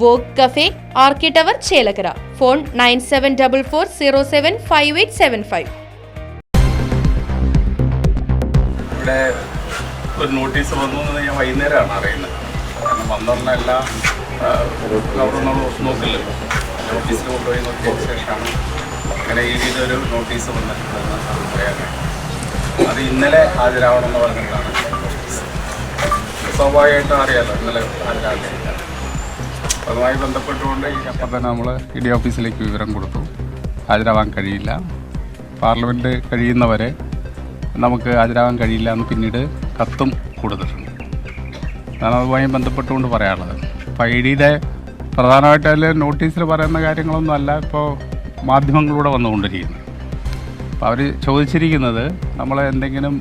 Walk cafe ആർക്കി tower Chelakkara. Phone nine seven double four zero seven five eight seven five. ഒരു notice വന്നു എന്ന് ഞാൻ വൈകുന്നേരമാണ് അറിയുന്നത്. കാരണം വന്നറിഞ്ഞ എല്ലാ ഗവർണറും നോക്കില്ലല്ലോ. നോട്ടീസിൽ കൊണ്ടുപോയി നോക്കിയ ശേഷമാണ് അങ്ങനെ ഈ രീതിയിൽ ഒരു നോട്ടീസ് വന്നിട്ടുണ്ടെന്ന് അത് ഇന്നലെ ഹാജരാവണമെന്ന് പറഞ്ഞിട്ടാണ്. സ്വാഭാവികമായിട്ടും അറിയാമല്ലോ ഇന്നലെ ഹാജരാക്കിയില്ല അതുമായി ബന്ധപ്പെട്ടുകൊണ്ട് അപ്പം തന്നെ നമ്മൾ ഇ ഡി ഓഫീസിലേക്ക് വിവരം കൊടുത്തു. ഹാജരാവാൻ കഴിയില്ല. പാർലമെന്റ് കഴിയുന്നവരെ നമുക്ക് ഹാജരാവാൻ കഴിയില്ല എന്ന് പിന്നീട് കത്തും കൊടുത്തിട്ടുണ്ട്. അതാണ് അതുമായി ബന്ധപ്പെട്ടുകൊണ്ട് പറയാനുള്ളത്. അപ്പോൾ ഐ ഡിയുടെ പ്രധാനമായിട്ട് അതിൽ നോട്ടീസിൽ പറയുന്ന കാര്യങ്ങളൊന്നും അല്ല ഇപ്പോൾ മാധ്യമങ്ങളിലൂടെ വന്നുകൊണ്ടിരിക്കുന്നത്. അപ്പോൾ അവർ ചോദിച്ചിരിക്കുന്നത് നമ്മൾ എന്തെങ്കിലും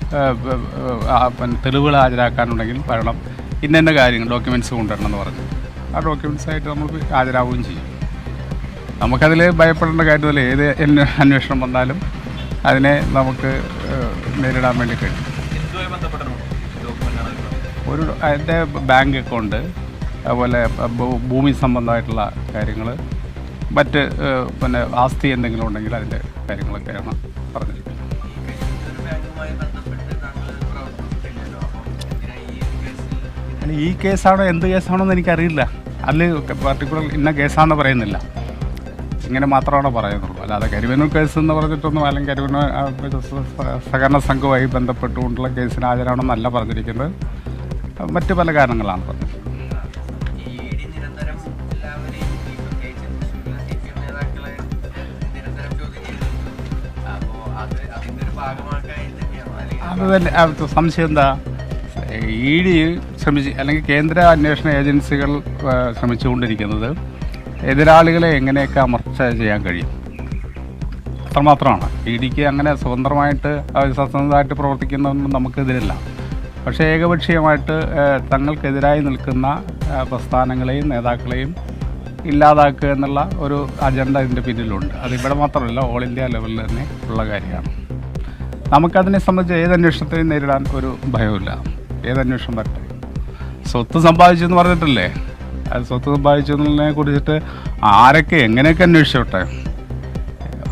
തെളിവുകൾ ഹാജരാക്കാനുണ്ടെങ്കിൽ പറയണം ഇന്ന കാര്യങ്ങൾ ഡോക്യുമെന്റ്സ് കൊണ്ടുവരണം എന്ന് പറഞ്ഞു. ആ ഡോക്യുമെൻസായിട്ട് നമ്മൾ ഹാജരാവുകയും ചെയ്യും. നമുക്കതിൽ ഭയപ്പെടേണ്ട കാര്യമില്ല ഏത് അന്വേഷണം വന്നാലും അതിനെ നമുക്ക് നേരിടാൻ വേണ്ടി കഴിയും. ഒരു അതിന്റെ ബാങ്ക് അക്കൗണ്ട് അതുപോലെ ഭൂമി സംബന്ധമായിട്ടുള്ള കാര്യങ്ങൾ മറ്റ് പിന്നെ ആസ്തി എന്തെങ്കിലും ഉണ്ടെങ്കിൽ അതിന്റെ കാര്യങ്ങളൊക്കെയാണ് പറഞ്ഞിരിക്കുന്നത്. ഈ കേസാണോ എന്ത് കേസാണോ എന്ന് എനിക്കറിയില്ല. അതിൽ പർട്ടിക്കുലർ ഇന്ന കേസാണെന്ന് പറയുന്നില്ല. ഇങ്ങനെ മാത്രമാണോ പറയുന്നുള്ളൂ അല്ലാതെ കരിവനൂർ കേസ് എന്ന് പറഞ്ഞിട്ടൊന്നും അല്ലെങ്കിൽ കരിവനൂർ സഹകരണ സംഘവുമായി ബന്ധപ്പെട്ടുകൊണ്ടുള്ള കേസിന് ഹാജരാണെന്നല്ല പറഞ്ഞിരിക്കുന്നത്. മറ്റ് പല കാരണങ്ങളാണ് പറഞ്ഞത്. അത് തന്നെ സംശയം എന്താ? ഇ ഡി ശ്രമിച്ച് അല്ലെങ്കിൽ കേന്ദ്ര അന്വേഷണ ഏജൻസികൾ ശ്രമിച്ചുകൊണ്ടിരിക്കുന്നത് എതിരാളികളെ എങ്ങനെയൊക്കെ അമർച്ച ചെയ്യാൻ കഴിയും? അത്രമാത്രമാണ്. ഇ ഡിക്ക് അങ്ങനെ സ്വതന്ത്രമായിട്ട് സ്വതന്ത്രമായിട്ട് പ്രവർത്തിക്കുന്നതൊന്നും നമുക്കെതിരല്ല. പക്ഷേ ഏകപക്ഷീയമായിട്ട് തങ്ങൾക്കെതിരായി നിൽക്കുന്ന പ്രസ്ഥാനങ്ങളെയും നേതാക്കളെയും ഇല്ലാതാക്കുക എന്നുള്ള ഒരു അജണ്ട ഇതിന്റെ പിന്നിലുണ്ട്. അത് ഇവിടെ മാത്രമല്ല ഓൾ ഇന്ത്യ ലെവലിൽ തന്നെ ഉള്ള കാര്യമാണ്. നമുക്കതിനെ സംബന്ധിച്ച് ഏത് അന്വേഷണത്തെയും നേരിടാൻ ഒരു ഭയമില്ല ഏത് അന്വേഷണം സ്വത്ത് സമ്പാദിച്ചു എന്ന് പറഞ്ഞിട്ടില്ലേ? അത് സ്വത്ത് സമ്പാദിച്ചു എന്നതിനെ കുറിച്ചിട്ട് ആരൊക്കെ എങ്ങനെയൊക്കെ അന്വേഷിച്ചോട്ടെ?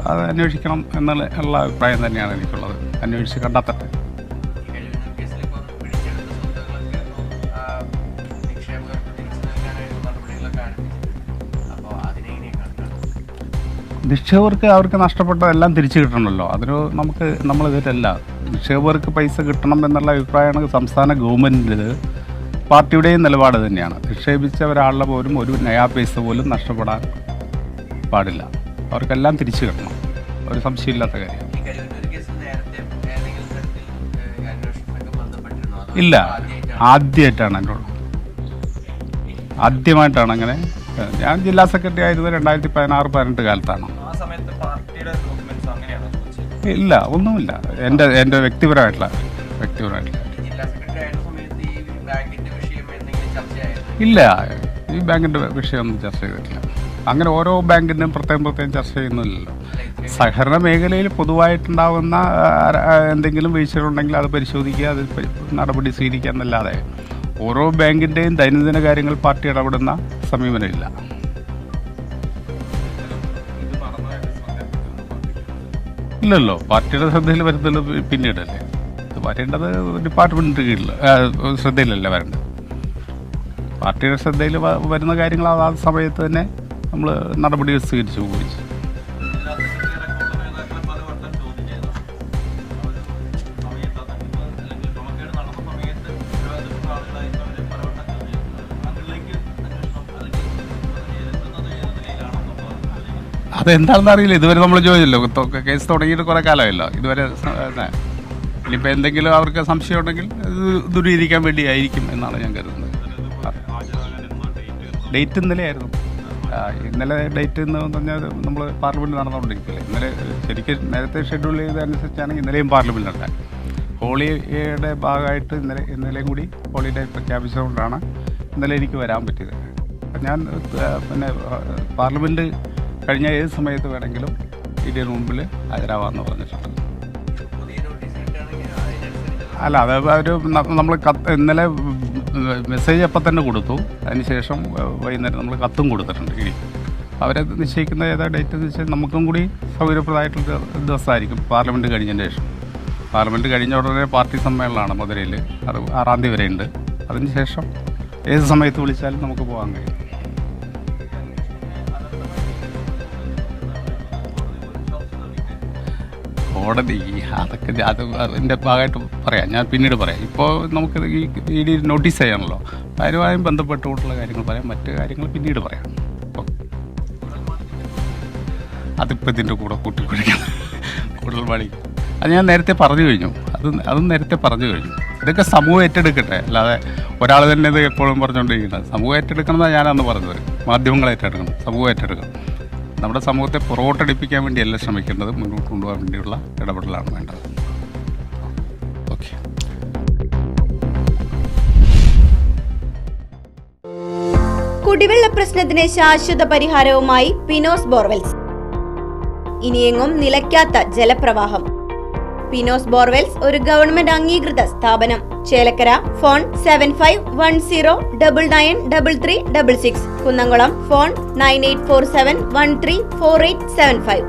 അത് അന്വേഷിക്കണം എന്നുള്ള അഭിപ്രായം തന്നെയാണ് എനിക്കുള്ളത്. അന്വേഷിച്ച് കണ്ടെത്തട്ടെ. നിക്ഷേപകർക്ക് അവർക്ക് നഷ്ടപ്പെട്ടതെല്ലാം തിരിച്ചു കിട്ടണമല്ലോ. അതിന് നമുക്ക് നമ്മളിതിലല്ല നിക്ഷേപകർക്ക് പൈസ കിട്ടണം എന്നുള്ള അഭിപ്രായമാണ് സംസ്ഥാന ഗവൺമെന്റിന്റെത് പാർട്ടിയുടെയും നിലപാട് തന്നെയാണ്. നിക്ഷേപിച്ച ഒരാളുടെ പോലും ഒരു നയാ പൈസ പോലും നഷ്ടപ്പെടാൻ പാടില്ല. അവർക്കെല്ലാം തിരിച്ചു കിട്ടണം. ഒരു സംശയമില്ലാത്ത കാര്യം. ഇല്ല. ആദ്യമായിട്ടാണോ? എന്നോട്. ആദ്യമായിട്ടാണ് അങ്ങനെ. ഞാൻ ജില്ലാ സെക്രട്ടറി ആയിരുന്നത് രണ്ടായിരത്തി പതിനാറ് പതിനെട്ട് കാലത്താണ്. ഇല്ല ഒന്നുമില്ല. എന്റെ എന്റെ വ്യക്തിപരമായിട്ടുള്ള വ്യക്തിപരമായിട്ടുള്ള. ഇല്ല. ഈ ബാങ്കിന്റെ വിഷയമൊന്നും ചർച്ച ചെയ്തിട്ടില്ല. അങ്ങനെ ഓരോ ബാങ്കിന്റെയും പ്രത്യേകം പ്രത്യേകം ചർച്ച ചെയ്യുന്നില്ലല്ലോ. സഹകരണ മേഖലയിൽ പൊതുവായിട്ടുണ്ടാകുന്ന എന്തെങ്കിലും വീഴ്ചകളുണ്ടെങ്കിൽ അത് പരിശോധിക്കുക അത് നടപടി സ്വീകരിക്കുക എന്നല്ലാതെ ഓരോ ബാങ്കിന്റെയും ദൈനംദിന കാര്യങ്ങൾ പാർട്ടി ഇടപെടുന്ന സമീപനമില്ല. ഇല്ലല്ലോ. പാർട്ടിയുടെ ശ്രദ്ധയിൽ വരുന്നത് പിന്നീടല്ലേ. ഇത് വരേണ്ടത് ഡിപ്പാർട്ട്മെന്റിന്റെ കീഴിൽ ശ്രദ്ധയിലല്ലേ വരേണ്ടത്? പാർട്ടിയുടെ ശ്രദ്ധയിൽ വരുന്ന കാര്യങ്ങൾ ആ സമയത്ത് തന്നെ നമ്മൾ നടപടികൾ സ്വീകരിച്ചു പോയി ജില്ലാ സെക്രട്ടറി അടക്കമുള്ള നേതാക്കളെ പലവട്ടം ചോദ്യം ചെയ്തതാണ് ആ ഒരു സമയത്ത് അതെങ്കിൽ അല്ലെങ്കിൽ ക്രമക്കേട് നടന്ന സമയത്ത് ഉത്തരവാദിത്തപ്പെട്ട ആളുകളായിട്ട് പലവട്ടം ചോദ്യം ചെയ്തിട്ടുണ്ട് അതിലേക്ക് അന്വേഷണം അല്ലെങ്കിൽ എത്തുന്നത് ഏത് നിലയിലാണെന്നുള്ളത് അല്ലെങ്കിൽ അതെന്താണെന്ന് അറിയില്ല. ഇതുവരെ നമ്മൾ ചോദിച്ചല്ലോ. കേസ് തുടങ്ങിയിട്ട് കുറേ കാലമല്ലോ ഇതുവരെ ഇനിയിപ്പോൾ എന്തെങ്കിലും അവർക്ക് സംശയം ഉണ്ടെങ്കിൽ ഇത് ദൂരീകരിക്കാൻ വേണ്ടിയായിരിക്കും എന്നാണ് ഞാൻ കരുതുന്നത്. ഡേറ്റ് ഇന്നലെ ഇന്നലെയായിരുന്നു ഇന്നലെ ഡേറ്റ് എന്ന് പറഞ്ഞാൽ നമ്മൾ പാർലമെന്റ് നടന്നുകൊണ്ടിരിക്കില്ലേ ഇന്നലെ ശരിക്കും നേരത്തെ ഷെഡ്യൂൾ ചെയ്തതനുസരിച്ചാണ് ഇന്നലെയും പാർലമെന്റ് നടത്താൻ ഹോളിയുടെ ഭാഗമായിട്ട് ഇന്നലെ ഇന്നലെയും കൂടി ഹോളിഡേ പ്രഖ്യാപിച്ചുകൊണ്ടാണ് ഇന്നലെ എനിക്ക് വരാൻ പറ്റിയത്. ഞാൻ പിന്നെ പാർലമെന്റ് കഴിഞ്ഞ ഏത് സമയത്ത് വേണമെങ്കിലും ഇതിന് മുമ്പിൽ ഹാജരാവാമെന്ന് പറഞ്ഞിട്ടുണ്ട്. അല്ല അത് അവർ നമ്മൾ കത്ത് ഇന്നലെ മെസ്സേജ് അപ്പം തന്നെ കൊടുത്തു. അതിനുശേഷം വൈകുന്നേരം നമ്മൾ കത്തും കൊടുത്തിട്ടുണ്ട് ഇനി. അവരെ നിശ്ചയിക്കുന്ന ഏതാ ഡേറ്റ് എന്ന് വെച്ചാൽ നമുക്കും കൂടി സൗകര്യപ്രദമായിട്ടുള്ള ദിവസമായിരിക്കും പാർലമെന്റ് കഴിഞ്ഞതിന് ശേഷം. പാർലമെന്റ് കഴിഞ്ഞ ഉടനെ പാർട്ടി സമ്മേളനമാണ് മധുരയിൽ അത് ആറാം തീയതി വരെ ഉണ്ട് അതിനുശേഷം ഏത് സമയത്ത് വിളിച്ചാലും നമുക്ക് പോകാൻ കഴിയും. കോടതി അതൊക്കെ അത് അതിന്റെ ഭാഗമായിട്ട് പറയാം. ഞാൻ പിന്നീട് പറയാം. ഇപ്പോൾ നമുക്ക് ഈ ഡി നോട്ടീസ് ചെയ്യാണല്ലോ. കാര്യമായും ബന്ധപ്പെട്ടുകൊണ്ടുള്ള കാര്യങ്ങൾ പറയാം. മറ്റു കാര്യങ്ങൾ പിന്നീട് പറയാം. അതിപ്പോൾ ഇതിന്റെ കൂടെ കൂട്ടിക്കൊടുക്കണം കൂടുതൽ പണി. അത് ഞാൻ നേരത്തെ പറഞ്ഞു കഴിഞ്ഞു. അത് അതും നേരത്തെ പറഞ്ഞു കഴിഞ്ഞു. ഇതൊക്കെ സമൂഹം ഏറ്റെടുക്കട്ടെ. അല്ലാതെ ഒരാൾ തന്നെ ഇത് എപ്പോഴും പറഞ്ഞുകൊണ്ടിരിക്കുന്നത്. സമൂഹം ഏറ്റെടുക്കണം എന്നാണ് ഞാനന്ന് പറഞ്ഞത്. മാധ്യമങ്ങൾ ഏറ്റെടുക്കണം. സമൂഹം ഏറ്റെടുക്കണം. നമ്മുടെ സമൂഹത്തെ പുറകോട്ടടിപ്പിക്കാൻ വേണ്ടിയല്ല ശ്രമിക്കേണ്ടത് മുന്നോട്ട് കൊണ്ടുപോകാൻ വേണ്ടിയുള്ള ഇടപെടലാണ് വേണ്ടത്. ഓക്കെ. കുടിവെള്ള പ്രശ്നത്തിന് ശാശ്വത പരിഹാരവുമായി പിനോസ് ബോർവെൽസ്. ഇനിയെങ്ങും നിലയ്ക്കാത്ത ജലപ്രവാഹം. പിനോസ് ബോർവെൽസ് ഒരു ഗവൺമെന്റ് അംഗീകൃത സ്ഥാപനം. Chelakkara phone seven five one zero double nine double three double six Kunnamkulam phone nine eight four seven one three four eight seven five